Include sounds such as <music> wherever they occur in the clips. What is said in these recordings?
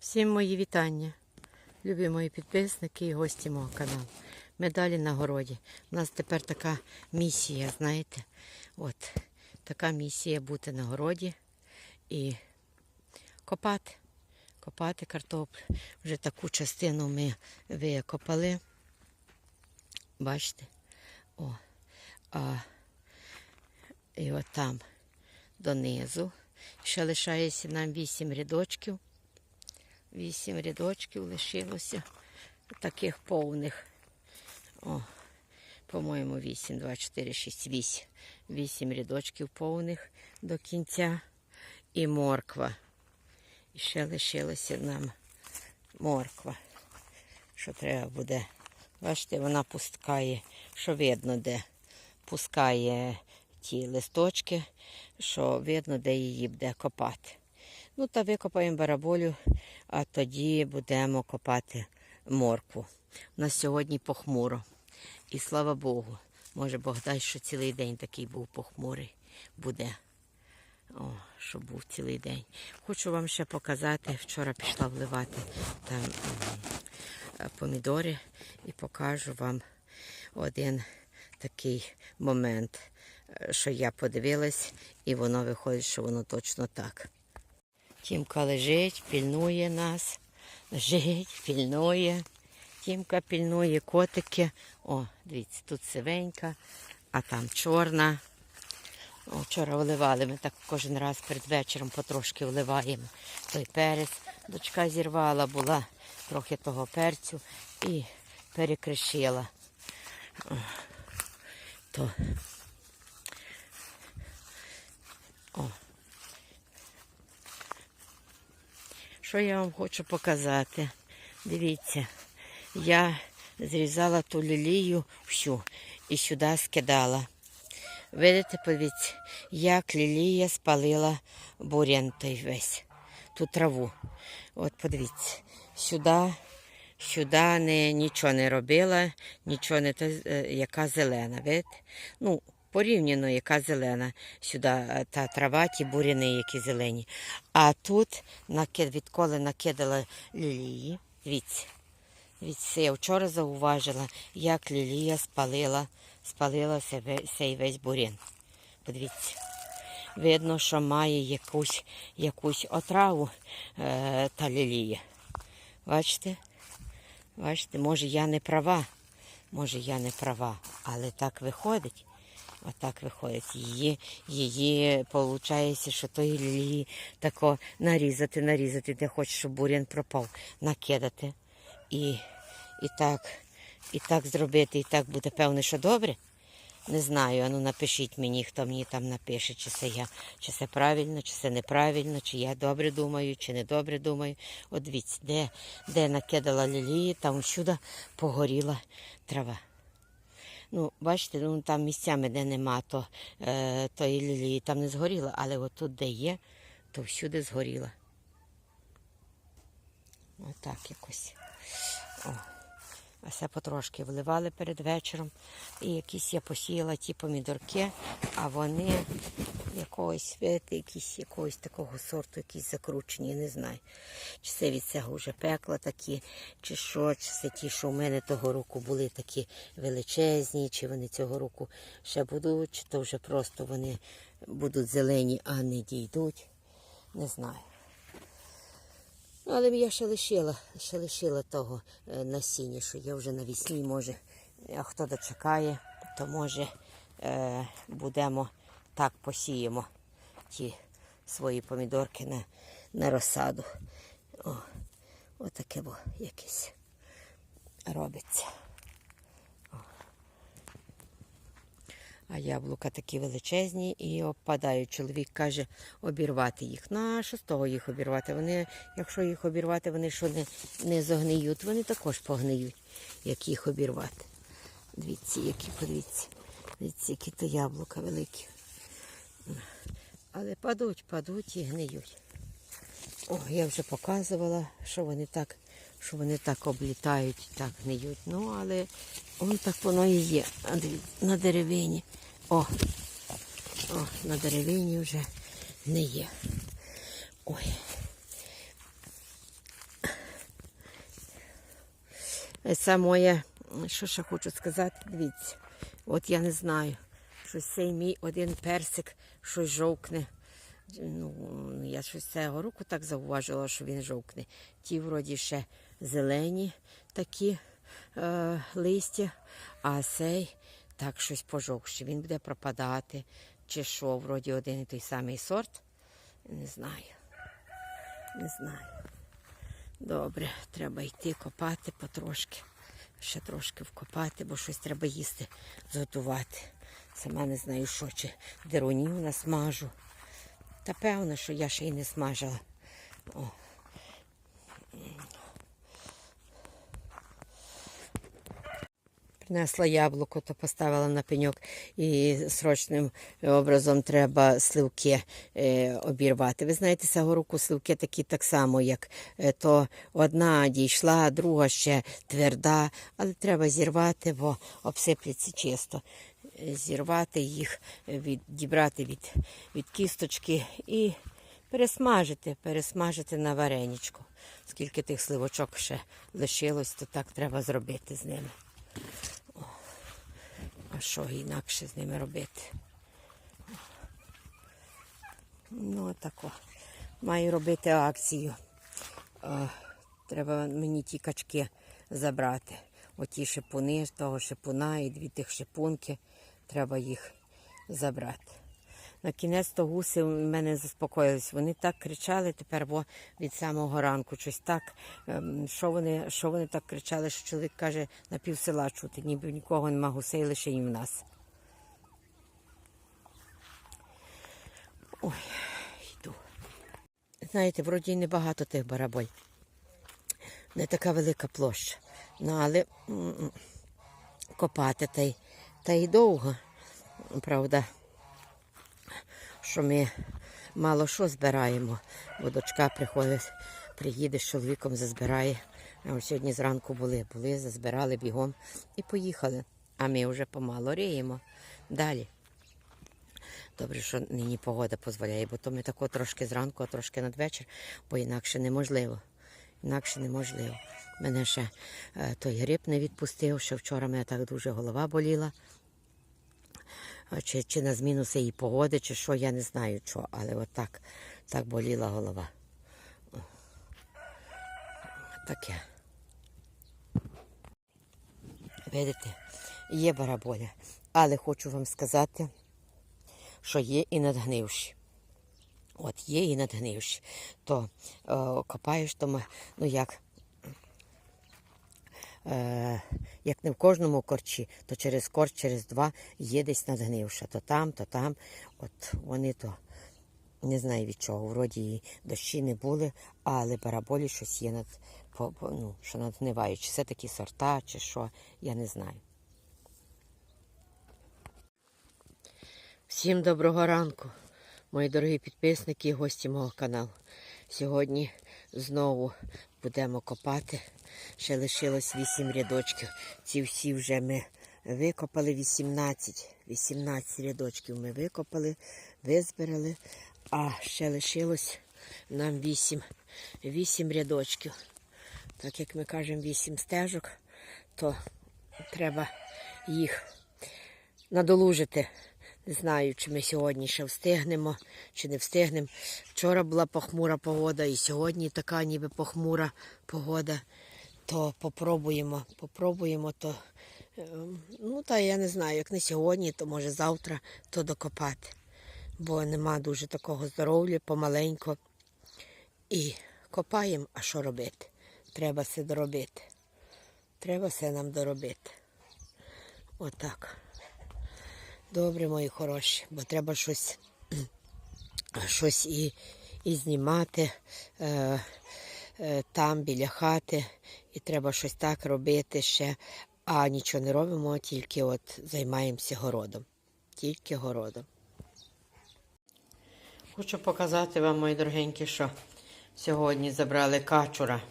Всім мої вітання, любі мої підписники і гості мого каналу. Ми далі на городі. У нас тепер така місія, знаєте, от така місія бути на городі і копати. Копати картоплю. Вже таку частину ми викопали. Бачите? О. А, і от там донизу. Ще лишається нам вісім рядочків. Вісім рядочків лишилося таких повних. По-моєму, 8, 2, 4, 6, 8. Вісім рядочків повних до кінця. І морква. І ще лишилося нам морква. Що треба буде. Бачите, вона пускає, що видно, де пускає ті листочки, що видно, де її буде копати. Ну, та викопаємо бараболю, а тоді будемо копати моркву. У нас сьогодні похмуро. І слава Богу, може Бог дасть, що цілий день такий був похмурий буде. О, що був цілий день. Хочу вам ще показати, вчора пішла вливати там помідори і покажу вам один такий момент, е, що я подивилась, і воно виходить, що воно точно так. Тімка лежить, пільнує нас, лежить, пільнує. Тімка пільнує котики. О, дивіться, тут сивенька, а там чорна. О, вчора вливали, ми так кожен раз перед вечором потрошки вливаємо той перець. Дочка зірвала була трохи того перцю і перекришила. То. Що я вам хочу показати? Дивіться, я зрізала ту лілію всю і сюди скидала. Видите, подивіться, як лілія спалила бурян той весь, ту траву. От подивіться, сюди, сюди не, нічого не робила, нічого не е, яка зелена. Видите? Ну, порівняно, яка зелена. Сюди е, та трава, ті буряни, які зелені. А тут, відколи накидала лілії, дивіться. Дивіться, я вчора зауважила, як лілія спалила, спалила себе, цей весь бурін. Подивіться. Видно, що має якусь, якусь отраву е, та лілія. Бачите? Бачите, може я не права. Може я не права, але так виходить. Отак виходить. Її, її виходить, що тої лілії тако нарізати, нарізати, де хочеш, щоб бурян пропав, накидати. І, і так, і так зробити, і так буде певне, що добре. Не знаю, ану напишіть мені, хто мені там напише, чи це я, чи це правильно, чи це неправильно, чи я добре думаю, чи не добре думаю. От дивіться, де, де накидала лілії, там всюди погоріла трава. Ну, бачите, ну там місцями, де нема, то е, тої лілії там не згоріла, але отут, де є, то всюди згоріла. Отак якось. О. А все потрошки вливали перед вечором. І якісь я посіяла ті помідорки, а вони якогось, якісь, якогось такого сорту, якісь закручені, я не знаю. Чи це від цього вже пекла такі, чи що, чи це ті, що в мене того року були такі величезні, чи вони цього року ще будуть, чи то вже просто вони будуть зелені, а не дійдуть. Не знаю. Ну, але я ще лишила, ще лишила того е, насіння, що я вже навесні, може, а хто дочекає, то може е, будемо так посіємо ті свої помідорки на, на розсаду. О, отаке бо якесь робиться. А яблука такі величезні і обпадають. Чоловік каже обірвати їх. На що з того їх обірвати? Вони, якщо їх обірвати, вони що не, не зогниють, вони також погниють, як їх обірвати. Дивіться, які, подивіться, дивіться, які то яблука великі. Але падуть, падуть і гниють. О, я вже показувала, що вони так, що вони так облітають, так гниють. Ну, але он так воно і є. На деревині. О, о, на деревині вже не є. Ой. Е, Це моє, що ще хочу сказати, дивіться. От я не знаю, що цей мій один персик щось жовкне. Ну, я щось цього року так зауважила, що він жовкне. Ті вроді ще зелені такі е, листя, а цей так щось пожовкше. Він буде пропадати. Чи що, вроді один і той самий сорт. Не знаю. Не знаю. Добре, треба йти копати потрошки. Ще трошки вкопати, бо щось треба їсти, зготувати. Сама не знаю, що чи дерунів насмажу. Та певно, що я ще й не смажила. О. Принесла яблуко, то поставила на пеньок і срочним образом треба сливки е, обірвати. Ви знаєте, цього року сливки такі так само, як е, то одна дійшла, друга ще тверда, але треба зірвати, бо обсипляться чисто. Зірвати їх, е, відібрати від, від кісточки і пересмажити, пересмажити на вареничку. Скільки тих сливочок ще лишилось, то так треба зробити з ними. А що інакше з ними робити? Ну, тако. Маю робити акцію. Е, треба мені ті качки забрати. Оті шипуни, того шипуна і дві тих шипунки. Треба їх забрати. На кінець то гуси в мене заспокоїлись. Вони так кричали тепер, бо від самого ранку щось так. ем, Що вони, що вони так кричали, що чоловік каже, на пів села чути, ніби нікого нема гусей, лише і в нас. Ой, йду. Знаєте, вроді небагато тих бараболь. Не така велика площа. Ну, але м, копати та й, та й довго. Правда, що ми мало що збираємо, бо дочка приходить, приїде з чоловіком, зазбирає. А сьогодні зранку були, були, зазбирали бігом і поїхали. А ми вже помало ріємо. Далі. Добре, що нині погода дозволяє, бо то ми тако трошки зранку, а трошки надвечір, бо інакше неможливо. Інакше неможливо. Мене ще е, той гриб не відпустив, що вчора мене так дуже голова боліла. Чи, чи на зміну цієї погоди, чи що, я не знаю що, але от так, боліла голова. Таке. Видите, є бараболя. Але хочу вам сказати, що є і надгнивші. От є і надгнивші. То е, копаєш, то ну як, е, як не в кожному корчі, то через корч, через два є десь надгнивша. То там, то там. От вони то не знаю від чого. Вроді і дощі не були, але бараболі щось є над, ну, що надгнивають. Чи це такі сорта, чи що, я не знаю. Всім доброго ранку, мої дорогі підписники і гості мого каналу. Сьогодні знову будемо копати. Ще лишилось 8 рядочків. Ці всі вже ми викопали 18. 18 рядочків ми викопали, визбирали, а ще лишилось нам 8, 8 рядочків. Так як ми кажемо 8 стежок, то треба їх надолужити. Не знаю, чи ми сьогодні ще встигнемо, чи не встигнемо. Вчора була похмура погода, і сьогодні така ніби похмура погода. То попробуємо, попробуємо, то е, ну та я не знаю, як не сьогодні, то може завтра то докопати. Бо нема дуже такого здоров'я, помаленько. І копаємо, а що робити? Треба все доробити. Треба все нам доробити. Отак. Добре, мої хороші, бо треба щось, <clears throat> щось і, і знімати е, е, там біля хати, і треба щось так робити ще. А нічого не робимо, тільки от займаємося городом. Тільки городом. Хочу показати вам, мої дорогенькі, що сьогодні забрали качура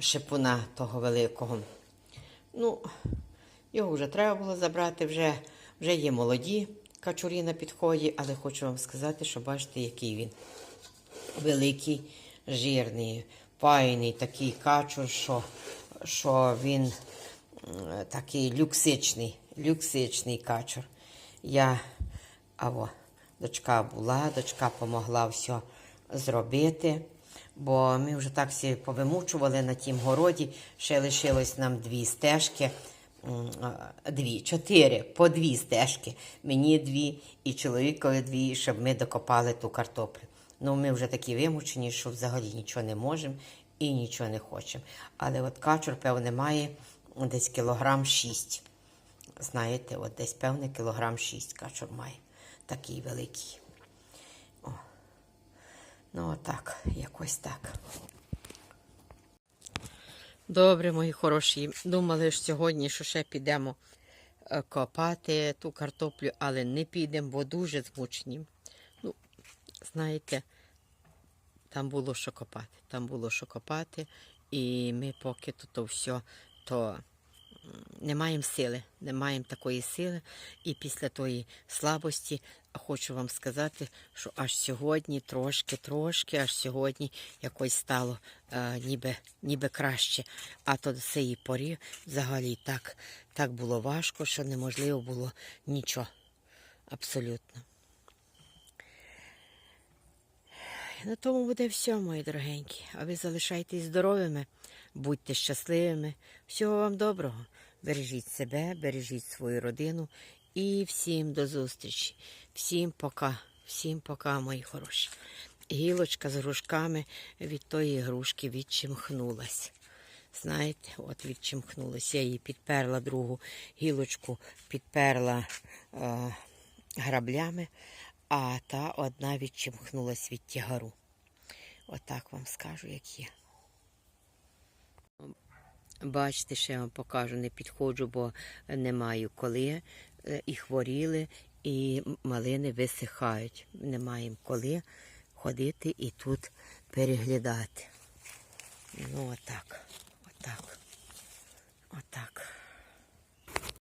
шипуна того великого. Ну, його вже треба було забрати, вже, вже є молоді качурі на підході, але хочу вам сказати, що бачите, який він великий, жирний, пайний такий качур, що що він такий люксичний, люксичний качур. Я, аво, дочка була, дочка допомогла все зробити, бо ми вже так всі повимучували на тім городі, ще лишилось нам дві стежки. Дві, чотири, по дві стежки. Мені дві і чоловікові дві, щоб ми докопали ту картоплю. Ну, ми вже такі вимучені, що взагалі нічого не можемо і нічого не хочемо. Але от качур, певне, має десь кілограм шість. Знаєте, от десь певне кілограм шість качур має. Такий великий. О. Ну, отак, якось так. Добре, мої хороші. Думали ж сьогодні, що ще підемо е, копати ту картоплю, але не підемо, бо дуже змучені. Ну, знаєте, там було що копати. Там було що копати, і ми поки то, то все, то не маємо сили, не маємо такої сили. І після тої слабості хочу вам сказати, що аж сьогодні трошки, трошки, аж сьогодні якось стало е, ніби, ніби краще. А то до цієї порі взагалі так, так було важко, що неможливо було нічого. Абсолютно. На тому буде все, мої дорогенькі. А ви залишайтесь здоровими, будьте щасливими. Всього вам доброго. Бережіть себе, бережіть свою родину і всім до зустрічі. Всім пока, всім пока, мої хороші. Гілочка з грушками від тої грушки відчимхнулась. Знаєте, от відчимхнулась. Я її підперла другу гілочку, підперла е, граблями, а та одна відчимхнулась від тягару. Отак вам скажу, як є. Бачите, ще я вам покажу, не підходжу, бо не маю коли. Е, І хворіли, і малини висихають. Не маємо коли ходити і тут переглядати. Ну, отак. Отак. Отак.